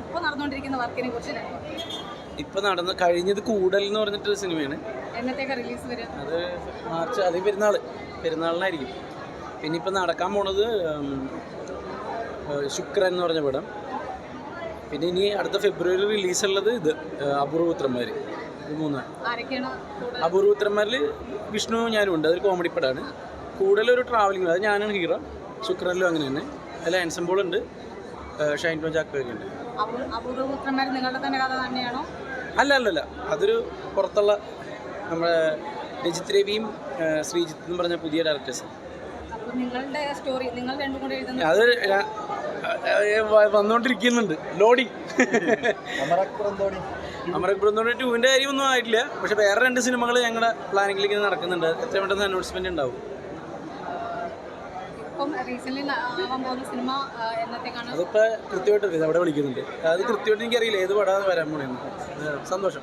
ഇപ്പോൾ നടന്നുകൊണ്ടിരിക്കുന്ന വർക്കിനെ കുറിച്ച് ഇപ്പൊ നടന്ന് കഴിഞ്ഞത് കൂടൽ എന്ന് പറഞ്ഞിട്ടൊരു സിനിമയാണ്. റിലീസ് വരും അത് മാർച്ച് അത് പെരുന്നാൾ പെരുന്നാളിനായിരിക്കും. പിന്നെ ഇപ്പൊ നടക്കാൻ പോണത് ശുക്രൻ എന്ന് പറഞ്ഞ പടം. പിന്നെ ഇനി അടുത്ത ഫെബ്രുവരി റിലീസുള്ളത് ഇത് അപൂർവപുത്രന്മാര് അപൂർവപുത്രന്മാർ ഇത് മൂന്നാണ് അപൂർവപുത്രന്മാരിൽ വിഷ്ണു ഞാനും ഉണ്ട് അതൊരു കോമഡി പടമാണ്. കൂടുതലൊരു ട്രാവലിംഗ് അത് ഞാനാണ് ഹീറോ ശുക്രനിലും അങ്ങനെ തന്നെ. അതിൽ ആൻസംബോൾ ഉണ്ട്. ഷൈൻ ടോൺ ചാക്കോയൊക്കെ ഉണ്ട് അപൂർവപുത്രന്മാർ നിങ്ങളുടെ തന്നെ കഥ തന്നെയാണോ? അല്ല അല്ല അല്ല അതൊരു പുറത്തുള്ള നമ്മുടെ രജിത് രവിയും ശ്രീജിത്ത് എന്ന് പറഞ്ഞ പുതിയ ഡയറക്ടേഴ്സ് നിങ്ങളുടെ സ്റ്റോറി നിങ്ങൾ രണ്ടും കൂടെ എഴുതുന്ന അത് വന്നുകൊണ്ടിരിക്കുന്നുണ്ട് ലോഡിങ് അമരപുരന്തോടെ ടൂവിന്റെ കാര്യമൊന്നും ആയിട്ടില്ല. പക്ഷെ വേറെ രണ്ട് സിനിമകൾ ഞങ്ങളുടെ പ്ലാനിങ്ങിലേക്ക് നടക്കുന്നുണ്ട്. എത്ര പെട്ടെന്ന് അനൗൺസ്മെന്റ് ഉണ്ടാവും. ഇപ്പം റീസെന്റ് ആവാൻ പോകുന്ന സിനിമ ആ, എന്നത്തേക്കാണ്? അതിപ്പോൾ കൃത്യമായിട്ട് അവിടെ വിളിക്കുന്നുണ്ട്. അത് കൃത്യമായിട്ട് എനിക്കറിയില്ല. ഏത് പടാതെ വരാൻ പോണെന്ന്. സന്തോഷം.